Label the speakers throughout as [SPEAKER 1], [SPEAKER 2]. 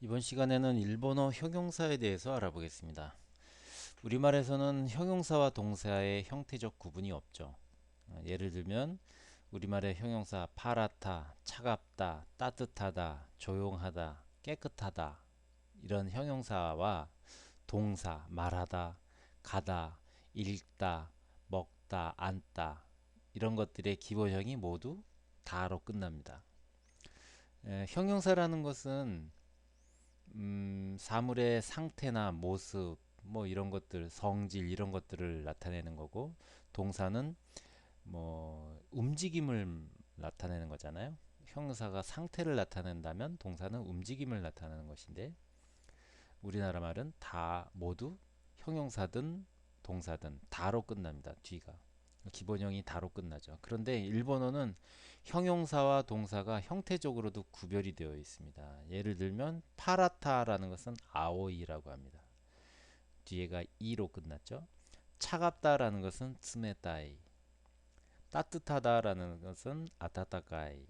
[SPEAKER 1] 이번 시간에는 일본어 형용사에 대해서 알아보겠습니다. 우리말에서는 형용사와 동사의 형태적 구분이 없죠. 어, 예를 들면 우리말의 형용사 파랗다, 차갑다, 따뜻하다, 조용하다, 깨끗하다 이런 형용사와 동사 말하다, 가다, 읽다, 먹다, 앉다 이런 것들의 기본형이 모두 다로 끝납니다. 에, 형용사라는 것은 음, 사물의 상태나 모습, 뭐 이런 것들, 성질 이런 것들을 나타내는 거고, 동사는 뭐 움직임을 나타내는 거잖아요. 형용사가 상태를 나타낸다면 동사는 움직임을 나타내는 것인데, 우리나라 말은 다 모두 형용사든 동사든 다로 끝납니다. 뒤가. 기본형이 다로 끝나죠. 그런데 일본어는 형용사와 동사가 형태적으로도 구별이 되어 있습니다. 예를 들면 파라타라는 것은 아오이라고 합니다. 뒤에가 이로 끝났죠. 차갑다라는 것은 스메타이. 따뜻하다라는 것은 아타타카이.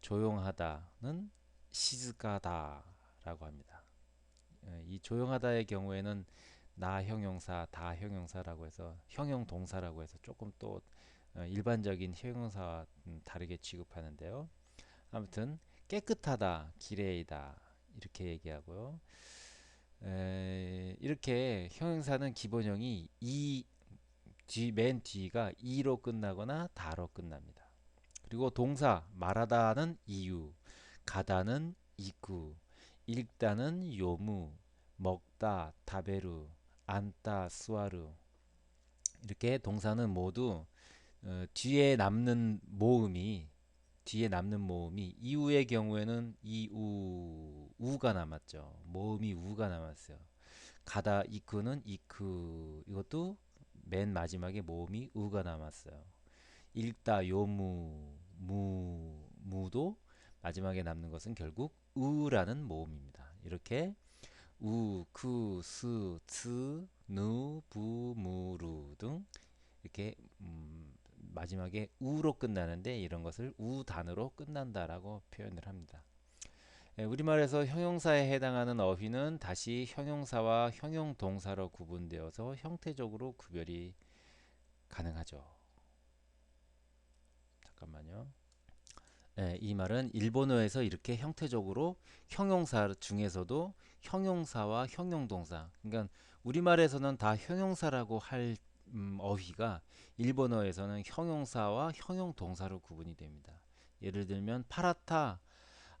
[SPEAKER 1] 조용하다는 시즈카다라고 합니다. 예, 이 조용하다의 경우에는 나 형용사, 다 형용사라고 해서 형용 동사라고 해서 조금 또 어, 일반적인 형용사와 음, 다르게 취급하는데요. 아무튼 깨끗하다, 기레이다 이렇게 얘기하고요. 에, 이렇게 형용사는 기본형이 이 뒤, 맨 뒤가 이로 끝나거나 다로 끝납니다. 그리고 동사 말하다는 이유, 가다는 이구, 읽다는 요무, 먹다 다베루, 앉다 스와루 이렇게 동사는 모두 어, 뒤에 남는 모음이 뒤에 남는 모음이 이우의 경우에는 이우 우가 남았죠. 모음이 우가 남았어요. 가다 이크는 이크 이것도 맨 마지막에 모음이 우가 남았어요. 읽다 요무 무 무도 마지막에 남는 것은 결국 우라는 모음입니다. 이렇게 우, 크, 스, 츠, 누, 부, 무, 루 등 이렇게 음, 마지막에 우로 끝나는데 이런 것을 우 단어로 끝난다라고 표현을 합니다. 예, 우리말에서 형용사에 해당하는 어휘는 다시 형용사와 형용동사로 구분되어서 형태적으로 구별이 가능하죠. 잠깐만요. 예, 이 말은 일본어에서 이렇게 형태적으로 형용사 중에서도 형용사와 형용동사 그러니까 우리말에서는 다 형용사라고 할 음, 어휘가 일본어에서는 형용사와 형용동사로 구분이 됩니다. 예를 들면 파랗다,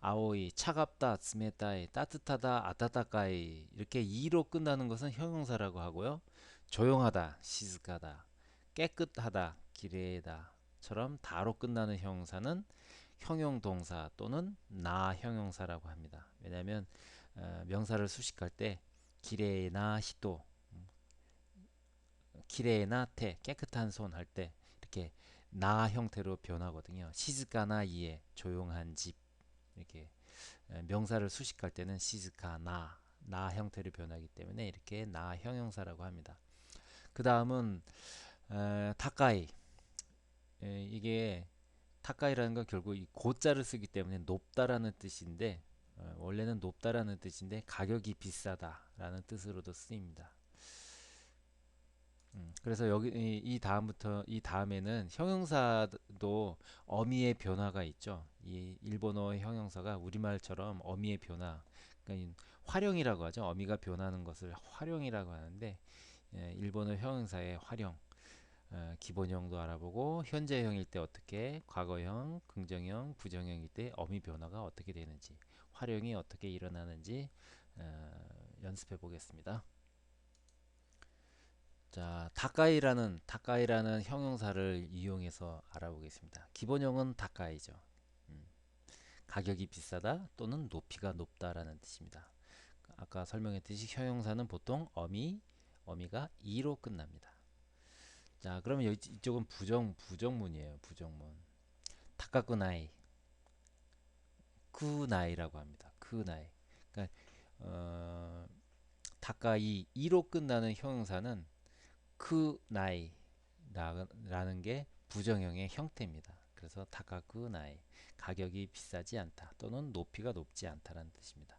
[SPEAKER 1] 아오이, 차갑다, 스메타이, 따뜻하다, 아타타카이 이렇게 이로 끝나는 것은 형용사라고 하고요. 조용하다, 시즈카다, 깨끗하다, 기레다처럼 다로 끝나는 형용사는 형용동사 또는 나 형용사라고 합니다. 왜냐하면 어, 명사를 수식할 때 기레나 히토 기레나 테 깨끗한 손 할 때 이렇게 나 형태로 변하거든요. 시즈카나 이에 조용한 집 이렇게 어, 명사를 수식할 때는 시즈카나 나 형태로 변하기 때문에 이렇게 나 형용사라고 합니다. 그 다음은 어, 타카이 에, 이게 타카이라는 건 결국 이 고자를 쓰기 때문에 높다라는 뜻인데 어, 원래는 높다라는 뜻인데 가격이 비싸다라는 뜻으로도 쓰입니다. 음, 그래서 여기 이, 이 다음부터 이 다음에는 형용사도 어미의 변화가 있죠. 이 일본어 형용사가 우리말처럼 어미의 변화, 그러니까 활용이라고 하죠. 어미가 변하는 것을 활용이라고 하는데 예, 일본어 형용사의 활용, 어, 기본형도 알아보고 현재형일 때 어떻게, 과거형, 긍정형, 부정형일 때 어미 변화가 어떻게 되는지, 활용이 어떻게 일어나는지 어, 연습해 보겠습니다. 자, 다카이라는 다카이라는 형용사를 이용해서 알아보겠습니다. 기본형은 다카이죠. 음, 가격이 비싸다 또는 높이가 높다라는 뜻입니다. 아까 설명했듯이 형용사는 보통 어미, 어미가 이로 끝납니다. 자, 그러면 여기 이쪽은 부정 부정문이에요. 부정문. 다카쿠나이, 쿠나이라고 합니다. 쿠나이. 그러니까 어, 다카이 이로 끝나는 형용사는 크 나이 라는 게 부정형의 형태입니다. 그래서 다카크 나이 가격이 비싸지 않다 또는 높이가 높지 않다라는 뜻입니다.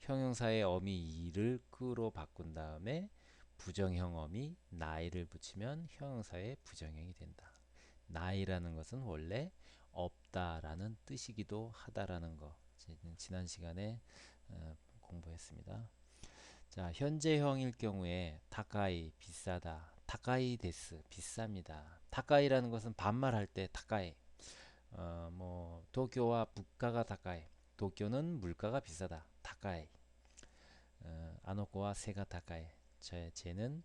[SPEAKER 1] 형용사의 어미 이를 그로 바꾼 다음에 부정형 어미 나이를 붙이면 형용사의 부정형이 된다. 나이라는 것은 원래 없다라는 뜻이기도 하다라는 거 지난 시간에 어, 공부했습니다. 자, 현재형일 경우에 타카이 비싸다. 타카이 데스 비쌉니다. 타카이라는 것은 반말할 때 타카이. 어, 뭐 도쿄와 물가가 타카이. 도쿄는 물가가 비싸다. 타카이. 어, 아노코와 새가 타카이. 제, 쟤는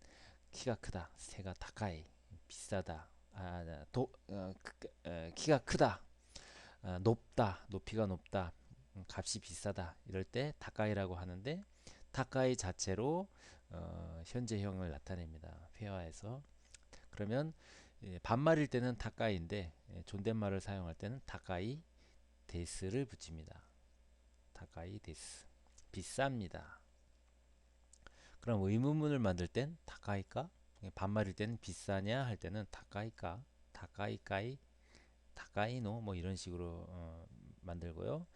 [SPEAKER 1] 키가 크다. 새가 타카이. 비싸다. 아, 도, 어, 크, 어, 키가 크다. 어, 높다. 높이가 높다. 음, 값이 비싸다. 이럴 때 타카이라고 하는데 타카이 자체로 어, 현재형을 나타냅니다. 회화에서. 그러면 예, 반말일 때는 타카이인데 예, 존댓말을 사용할 때는 타카이 데스를 붙입니다. 타카이 데스. 비쌉니다. 그럼 의문문을 만들 땐 타카이까? 예, 반말일 때는 비싸냐 할 때는 타카이까? 타카이까이? 타카이노? 뭐 이런 식으로 어, 만들고요.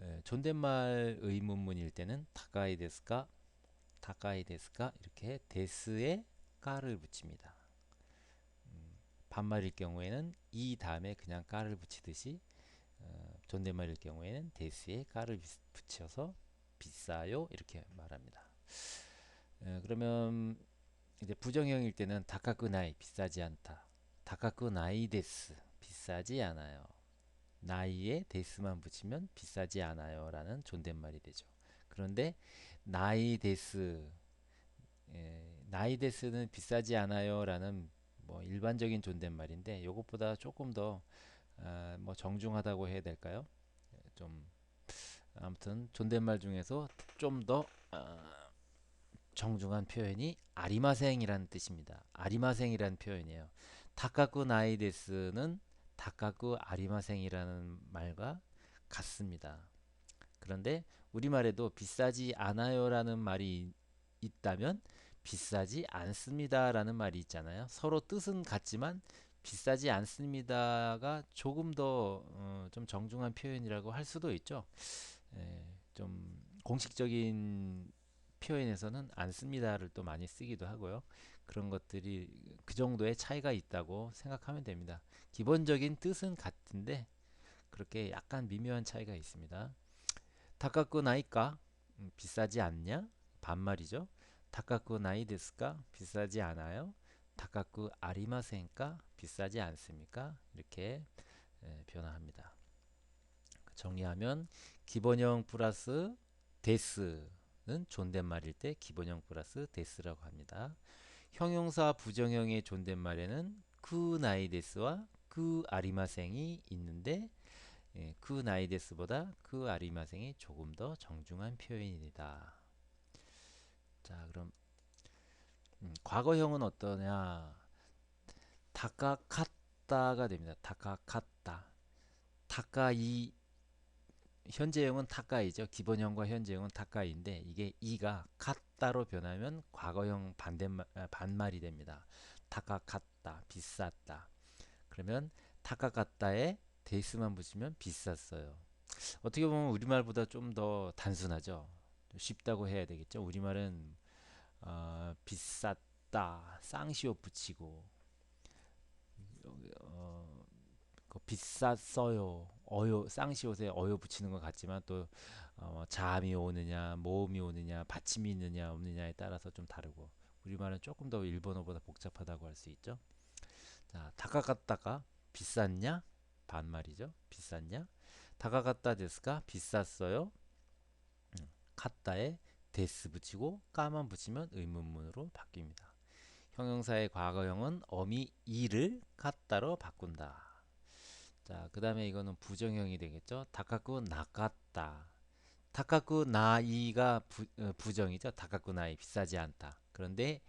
[SPEAKER 1] 에, 존댓말 의문문일 때는 타카이 데스까? 타카이 데스까? 이렇게 데스에 까를 붙입니다. 음, 반말일 경우에는 이 다음에 그냥 까를 붙이듯이 어, 존댓말일 경우에는 데스에 까를 붙여서 비싸요 이렇게 말합니다. 에, 그러면 이제 부정형일 때는 다카쿠 나이 비싸지 않다. 다카쿠 나이 데스 비싸지 않아요. 나이에 데스만 붙이면 비싸지 않아요 라는 존댓말이 되죠. 그런데 나이 데스 예, 나이 데스는 비싸지 않아요 라는 뭐 일반적인 존댓말인데 이것보다 조금 더 아, 뭐 정중하다고 해야 될까요? 좀 아무튼 존댓말 중에서 좀더 아, 정중한 표현이 아리마생이라는 뜻입니다. 아리마생이라는 표현이에요. 타카쿠 나이 데스는 다카쿠 아리마생이라는 말과 같습니다. 그런데 우리말에도 비싸지 않아요라는 말이 있다면 비싸지 않습니다라는 말이 있잖아요. 서로 뜻은 같지만 비싸지 않습니다가 조금 더좀 어, 정중한 표현이라고 할 수도 있죠. 에, 좀 공식적인 표현에서는 않습니다를 또 많이 쓰기도 하고요. 그런 것들이 그 정도의 차이가 있다고 생각하면 됩니다. 기본적인 뜻은 같은데 그렇게 약간 미묘한 차이가 있습니다. 다카쿠 나이까 음, 비싸지 않냐? 반말이죠. 다카쿠 나이 데스까? 비싸지 않아요. 다카쿠 아리마센까? 비싸지 않습니까? 이렇게 에, 변화합니다. 정리하면 기본형 플러스 데스 는 존댓말일 때 기본형 플러스 데스라고 합니다. 형용사 부정형의 존댓말에는 그 나이 데스와 그 아리마생이 있는데 예, 그 나이 데스보다 그 아리마생이 조금 더 정중한 표현이다. 자, 그럼 음, 과거형은 어떠냐? 다카카타가 됩니다. 다카카타. 다카이 현재형은 타카이죠. 기본형과 현재형은 타카이인데 이게 이가 카타로 변하면 과거형 반대말 아, 반말이 됩니다. 타카카타 비쌌다. 그러면 타카카타에 데이스만 붙이면 비쌌어요. 어떻게 보면 우리말보다 좀 더 단순하죠. 쉽다고 해야 되겠죠. 우리말은 어, 비쌌다 쌍시옷 붙이고 어, 그 비쌌어요 어요 쌍시옷에 어요 붙이는 것 같지만 또 어, 자음이 오느냐 모음이 오느냐 받침이 있느냐 없느냐에 따라서 좀 다르고 우리말은 조금 더 일본어보다 복잡하다고 할 수 있죠. 자, 다가갔다가 비쌌냐? 반말이죠. 비쌌냐? 다가갔다 데스가 비쌌어요. 음, 갔다에 데스 붙이고 까만 붙이면 의문문으로 바뀝니다. 형용사의 과거형은 어미 이를 갔다로 바꾼다. 자, 그 다음에 이거는 부정형이 되겠죠. 다카쿠 나갔다. 다카쿠 나이가 부, 어, 부정이죠. 다카쿠 나이 비싸지 않다. 그런데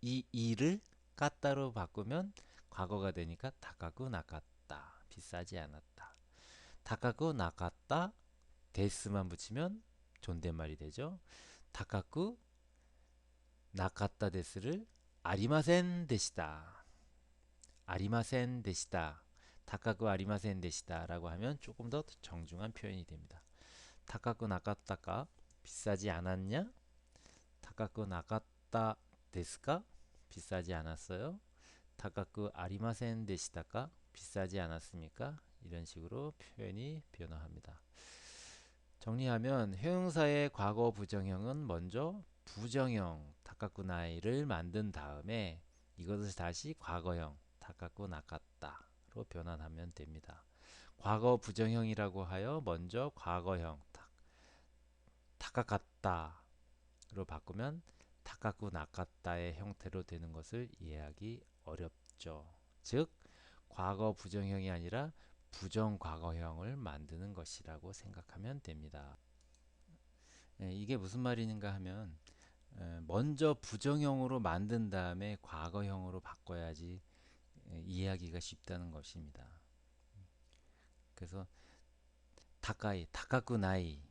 [SPEAKER 1] 이 이를 까따로 바꾸면 과거가 되니까 다카쿠 나갔다. 비싸지 않았다. 다카쿠 나갔다. 데스만 붙이면 존댓말이 되죠. 다카쿠 나갔다 데스를 아리마센 데시다. 아리마센 데시다. 다카쿠 아리마센 데시다 라고 하면 조금 더 정중한 표현이 됩니다. 다카쿠 나갔다가 비싸지 않았냐? 타카쿠 나갔다 데스까? 비싸지 않았어요? 타카쿠 아리마센 데시다까? 비싸지 않았습니까? 이런 식으로 표현이 변화합니다. 정리하면 형용사의 과거 부정형은 먼저 부정형 타카쿠 나이를 만든 다음에 이것을 다시 과거형 타카쿠 나갔다 로 변환하면 됩니다. 과거 부정형이라고 하여 먼저 과거형 타, 타카갔다로 바꾸면 타카쿠 나갔다의 형태로 되는 것을 이해하기 어렵죠. 즉 과거 부정형이 아니라 부정 과거형을 만드는 것이라고 생각하면 됩니다. 예, 이게 무슨 말인가 하면 에, 먼저 부정형으로 만든 다음에 과거형으로 바꿔야지 에, 이해하기가 쉽다는 것입니다. 그래서 다카이, 다카쿠 나이,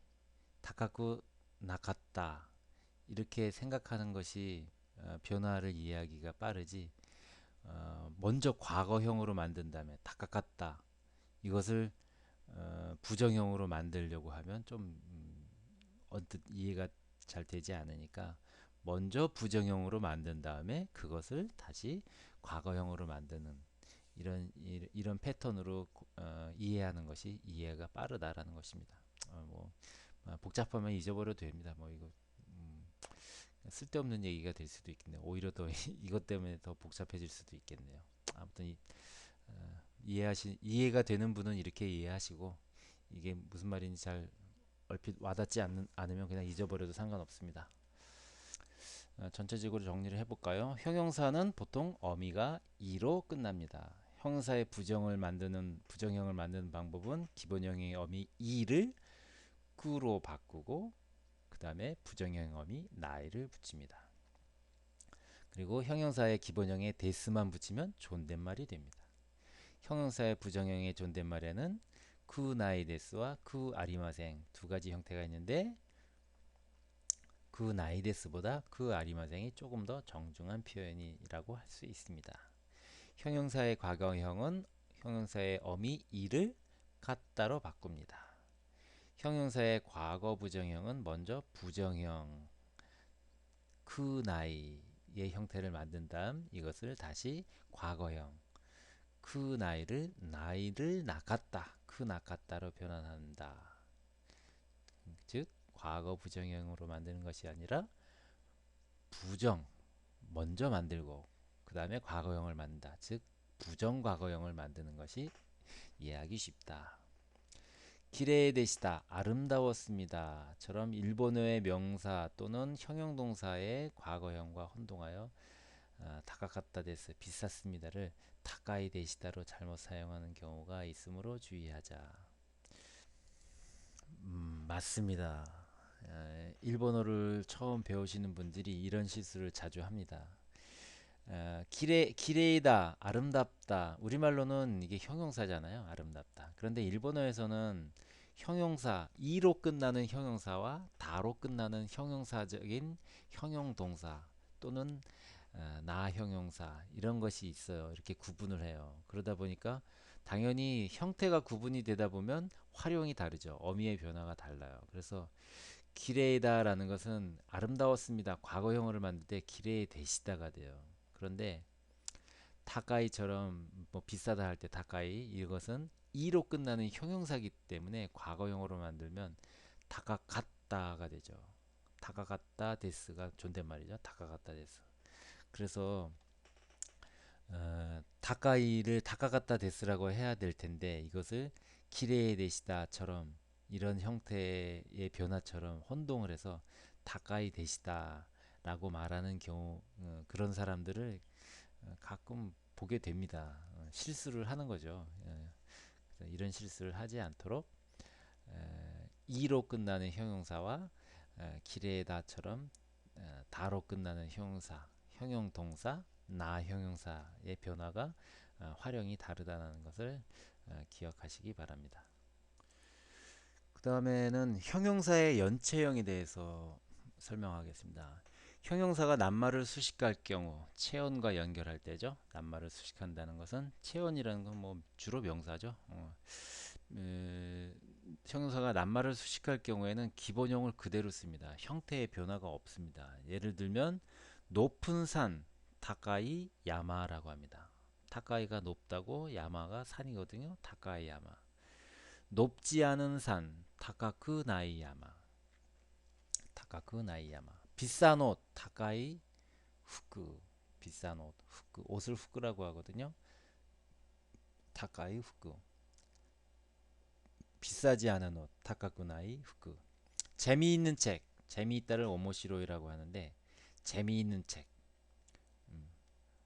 [SPEAKER 1] 다카쿠 나갔다 이렇게 생각하는 것이 어, 변화를 이해하기가 빠르지 어, 먼저 과거형으로 만든 다음에 다카갔다 이것을 어, 부정형으로 만들려고 하면 좀 음, 언뜻 이해가 잘 되지 않으니까 먼저 부정형으로 만든 다음에 그것을 다시 과거형으로 만드는 이런 이- 이런 패턴으로 어, 이해하는 것이 이해가 빠르다라는 것입니다. 어, 뭐 아, 복잡하면 잊어버려도 됩니다. 뭐 이거 음, 쓸데없는 얘기가 될 수도 있겠네요. 오히려 더 이것 때문에 더 복잡해질 수도 있겠네요. 아무튼 이, 어, 이해하시 이해가 되는 분은 이렇게 이해하시고 이게 무슨 말인지 잘 얼핏 와닿지 않는, 않으면 그냥 잊어버려도 상관없습니다. 어, 전체적으로 정리를 해볼까요? 형용사는 보통 어미가 이로 끝납니다. 형사의 부정을 만드는 부정형을 만드는 방법은 기본형의 어미 이를 꾸로 바꾸고 그 다음에 부정형 어미 나이를 붙입니다. 그리고 형용사의 기본형에 데스만 붙이면 존댓말이 됩니다. 형용사의 부정형의 존댓말에는 쿠 나이 데스와 쿠 아리마생 두 가지 형태가 있는데 그 나이데스보다 그 아리마생이 조금 더 정중한 표현이라고 할 수 있습니다. 형용사의 과거형은 형용사의 어미 이를 갖다로 바꿉니다. 형용사의 과거 부정형은 먼저 부정형 그 나이의 형태를 만든 다음 이것을 다시 과거형 그 나이를 나이를 나갔다 그 나갔다로 변환한다. 즉 과거 부정형으로 만드는 것이 아니라 부정 먼저 만들고 그 다음에 과거형을 만든다. 즉 부정 과거형을 만드는 것이 이해하기 쉽다. 기레되시다 아름다웠습니다 처럼 일본어의 명사 또는 형용동사의 과거형과 혼동하여 아, 다가갔다 데스 비쌌습니다를 다가이 되시다로 잘못 사용하는 경우가 있으므로 주의하자. 음, 맞습니다. 에, 일본어를 처음 배우시는 분들이 이런 실수를 자주 합니다. 에, 기레, 기레이다, 아름답다. 우리말로는 이게 형용사잖아요. 아름답다. 그런데 일본어에서는 형용사, 이로 끝나는 형용사와 다로 끝나는 형용사적인 형용동사 또는 어, 나 형용사 이런 것이 있어요. 이렇게 구분을 해요. 그러다 보니까 당연히 형태가 구분이 되다 보면 활용이 다르죠. 어미의 변화가 달라요. 그래서 기레이다라는 것은 아름다웠습니다. 과거형어를 만들 때 기레이 되시다가 돼요. 그런데 타카이처럼 뭐 비싸다 할때 타카이 이것은 이로 끝나는 형용사기 때문에 과거형어로 만들면 다가갔다가 되죠. 다가갔다 데스가 존댓말이죠. 다가갔다 데스. 그래서 어, 다카이를 다가갔다 데스라고 해야 될 텐데 이것을 기레이 되시다처럼 이런 형태의 변화처럼 혼동을 해서 다카이 되시다라고 말하는 경우 어, 그런 사람들을 어, 가끔 보게 됩니다. 어, 실수를 하는 거죠. 예. 이런 실수를 하지 않도록 에, 이로 끝나는 형용사와 에, 기레다처럼 에, 다로 끝나는 형용사, 형용 동사, 나 형용사의 변화가 어, 활용이 다르다는 것을 어, 기억하시기 바랍니다. 그 다음에는 형용사의 연체형에 대해서 설명하겠습니다. 형용사가 낱말을 수식할 경우 체온과 연결할 때죠. 낱말을 수식한다는 것은 체온이라는 건 뭐 주로 명사죠. 어, 에, 형용사가 낱말을 수식할 경우에는 기본형을 그대로 씁니다. 형태의 변화가 없습니다. 예를 들면 높은 산 타카이 야마라고 합니다. 타카이가 높다고 야마가 산이거든요. 타카이 야마. 높지 않은 산 타카크 나이 야마. 타카크 나이 야마. 비싼 옷 타카이 후크. 비싼 옷 후크. 옷을 후크라고 하거든요. 타카이 후크. 비싸지 않은 옷 타카쿠 나이 후크 재미있는 책 재미있다를 오모시로이라고 하는데 재미있는 책 음,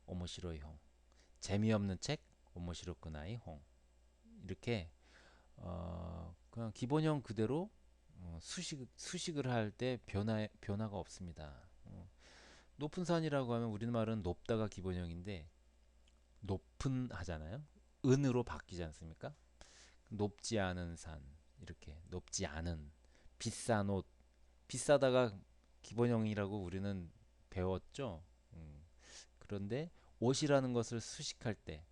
[SPEAKER 1] 오모시로이 홍 재미없는 책 오모시로쿠 나이 홍 이렇게 어, 그냥 기본형 그대로 어, 수식 수식을 할 때 변화 변화가 없습니다. 어, 높은 산이라고 하면 우리말은 높다가 기본형인데 높은 하잖아요. 은으로 바뀌지 않습니까? 높지 않은 산 이렇게 높지 않은 비싼 옷 비싸다가 기본형이라고 우리는 배웠죠. 음, 그런데 옷이라는 것을 수식할 때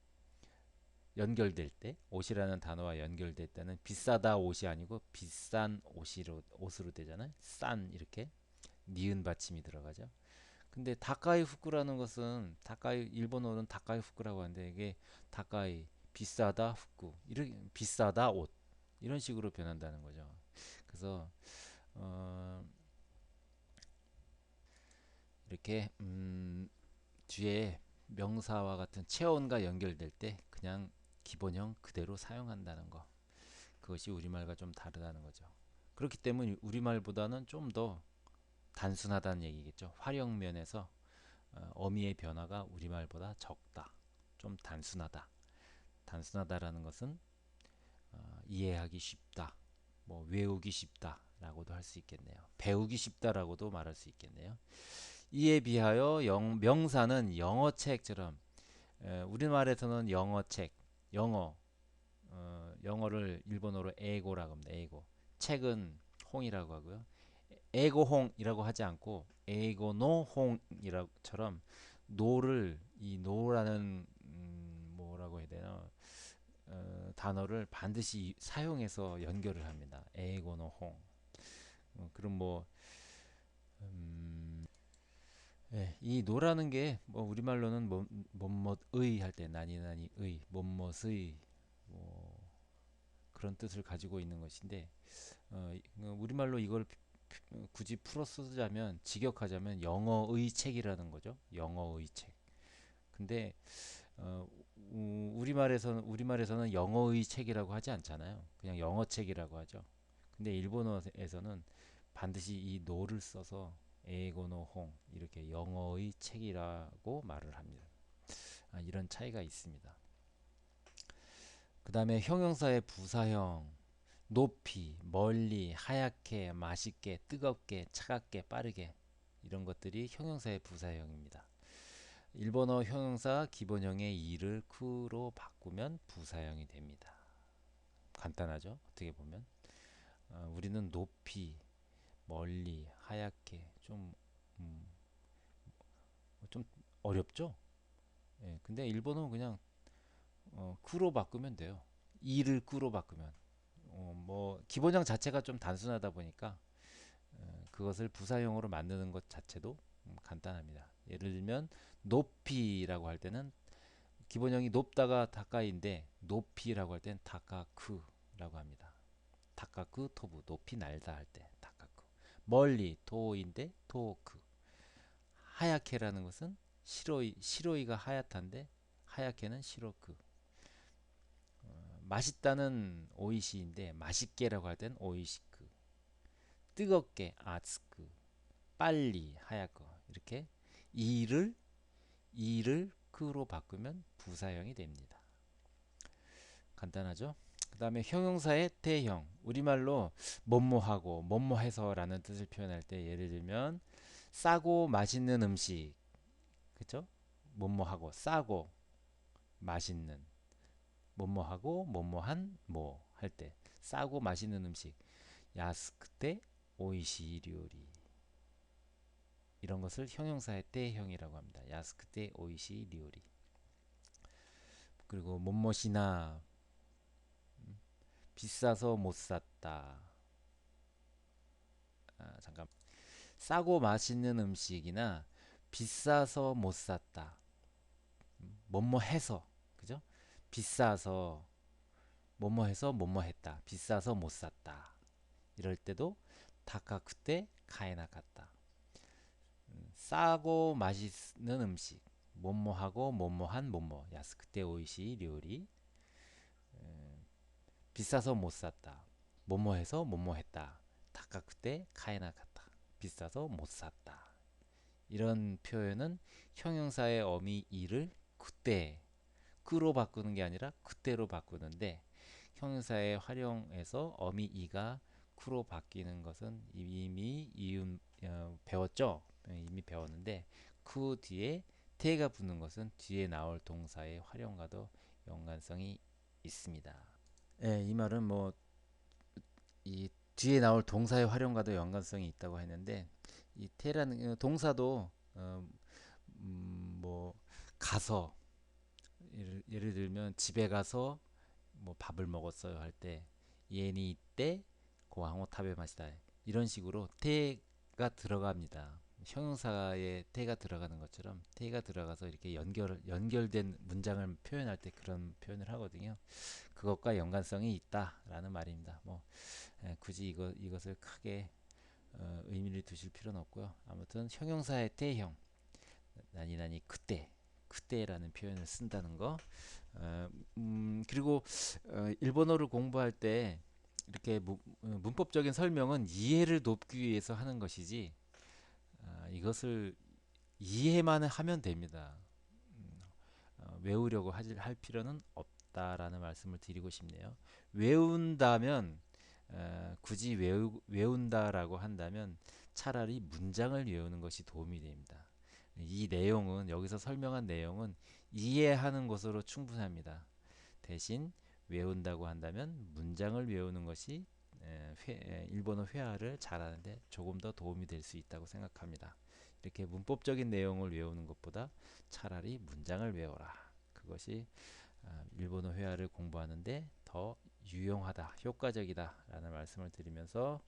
[SPEAKER 1] 연결될 때 옷이라는 단어와 연결될 때는 비싸다 옷이 아니고 비싼 옷으로 옷으로 되잖아요. 싼 이렇게 니은 받침이 들어가죠. 근데 다카이 후쿠라는 것은 다카이 일본어는 다카이 후쿠라고 하는데 이게 다카이 비싸다 후쿠 이렇게 비싸다 옷 이런 식으로 변한다는 거죠. 그래서 어 이렇게 음 뒤에 명사와 같은 체온과 연결될 때 그냥 기본형 그대로 사용한다는 거. 그것이 우리말과 좀 다르다는 거죠. 그렇기 때문에 우리말보다는 좀 더 단순하다는 얘기겠죠. 활용 면에서 어, 어미의 변화가 우리말보다 적다. 좀 단순하다. 단순하다라는 것은 어, 이해하기 쉽다, 뭐 외우기 쉽다 라고도 할 수 있겠네요. 배우기 쉽다 라고도 말할 수 있겠네요. 이에 비하여 영, 명사는 영어책처럼 에, 우리말에서는 영어책, 영어, 어, 영어를 일본어로 에고라고 합니다. 에고. 책은 홍이라고 하고요. 에고홍이라고 하지 않고 에고노 홍이라처럼 노를 이 노라는 음, 뭐라고 해야 되나 어, 단어를 반드시 사용해서 연결을 합니다. 에고노 홍. 어, 그럼 뭐 음, 예, 이 노라는 게 뭐 우리말로는 뭐, 뭐뭐의 할 때 나니 나니 의 뭐뭐의 뭐 그런 뜻을 가지고 있는 것인데 어, 어 우리말로 이걸 굳이 풀어 쓰자면 직역하자면 영어의 책이라는 거죠. 영어의 책. 근데 어, 우리말에서는 우리말에서는 영어의 책이라고 하지 않잖아요. 그냥 영어 책이라고 하죠. 근데 일본어에서는 반드시 이 노를 써서 에고노 홍 이렇게 영어의 책이라고 말을 합니다. 아, 이런 차이가 있습니다. 그 다음에 형용사의 부사형 높이, 멀리, 하얗게, 맛있게, 뜨겁게, 차갑게, 빠르게 이런 것들이 형용사의 부사형입니다. 일본어 형용사 기본형의 이를 크로 바꾸면 부사형이 됩니다. 간단하죠? 어떻게 보면 어, 우리는 높이, 멀리, 하얗게 좀, 음, 좀 어렵죠? 예, 근데 일본어는 그냥 어, 크로 바꾸면 돼요. 이를 크로 바꾸면 어, 뭐 기본형 자체가 좀 단순하다 보니까 어, 그것을 부사형으로 만드는 것 자체도 음, 간단합니다. 예를 들면 높이라고 할 때는 기본형이 높다가 다카인데 높이라고 할 때는 다카크라고 합니다. 다카크 토부 높이 날다 할 때 멀리 도인데 토크. 하얗게라는 것은 시로이 시로이가 하얗단데 하얗게는 시로크. 어, 맛있다는 오이시인데 맛있게라고 할 때는 오이시크. 뜨겁게 아츠크. 빨리 하얗고 이렇게 이를 이를 크로 바꾸면 부사형이 됩니다. 간단하죠? 그 다음에 형용사의 대형. 우리말로 뭐뭐하고 뭐뭐해서 라는 뜻을 표현할 때 예를 들면 싸고 맛있는 음식. 그죠? 뭐뭐하고 싸고 맛있는. 뭐뭐하고 뭐뭐한 뭐 할 때 싸고 맛있는 음식. 야스크테 오이시 료리. 이런 것을 형용사의 때형이라고 합니다. 야스크테 오이시 리오리. 그리고 음, 비싸서 못 샀다. 아, 잠깐. 싸고 맛있는 음식이나 비싸서 못 샀다. 뭐뭐 해서. 그죠? 비싸서 뭐뭐 해서 뭐뭐 했다. 비싸서 못 샀다. 이럴 때도 다카 그때 카에나 갔다. 음, 싸고 맛있는 음식. 뭐뭐하고 뭐뭐한 뭐뭐. 야스 그때 오이시 요리. 음, 비싸서 못 샀다. 뭐뭐 해서 뭐뭐 했다. 다카 그때 카에나 갔다. 비싸서 못 샀다. 이런 표현은 형용사의 어미 이를 그때 그로 바꾸는 게 아니라 그때로 바꾸는데 형용사의 활용에서 어미 이가 쿠로 바뀌는 것은 이미 이음 어, 배웠죠. 네, 이미 배웠는데 그 뒤에 태가 붙는 것은 뒤에 나올 동사의 활용과도 연관성이 있습니다. 예, 이 말은 뭐 이 뒤에 나올 동사의 활용과도 연관성이 있다고 했는데 이 태라는 어, 동사도 어, 음, 뭐 가서 예를, 예를 들면 집에 가서 뭐 밥을 먹었어요 할 때 예니 이때 고항호 타베 마시다 이런 식으로 태가 들어갑니다. 형용사에 태가 들어가는 것처럼 태가 들어가서 이렇게 연결 연결된 문장을 표현할 때 그런 표현을 하거든요. 그것과 연관성이 있다라는 말입니다. 뭐 에, 굳이 이거 이것을 크게 어, 의미를 두실 필요는 없고요. 아무튼 형용사의 태형 나니나니 그때 그때라는 표현을 쓴다는 거. 어, 음, 그리고 어, 일본어를 공부할 때 이렇게 무, 어, 문법적인 설명은 이해를 돕기 위해서 하는 것이지 아, 이것을 이해만 하면 됩니다. 음, 어, 외우려고 하질, 할 필요는 없다라는 말씀을 드리고 싶네요. 외운다면 어, 굳이 외우, 외운다라고 한다면 차라리 문장을 외우는 것이 도움이 됩니다. 이 내용은 여기서 설명한 내용은 이해하는 것으로 충분합니다. 대신 외운다고 한다면 문장을 외우는 것이 회, 일본어 회화를 잘하는데 조금 더 도움이 될 수 있다고 생각합니다. 이렇게 문법적인 내용을 외우는 것보다 차라리 문장을 외워라. 그것이 아, 일본어 회화를 공부하는데 더 유용하다, 효과적이다 라는 말씀을 드리면서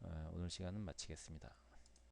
[SPEAKER 1] 어, 오늘 시간은 마치겠습니다.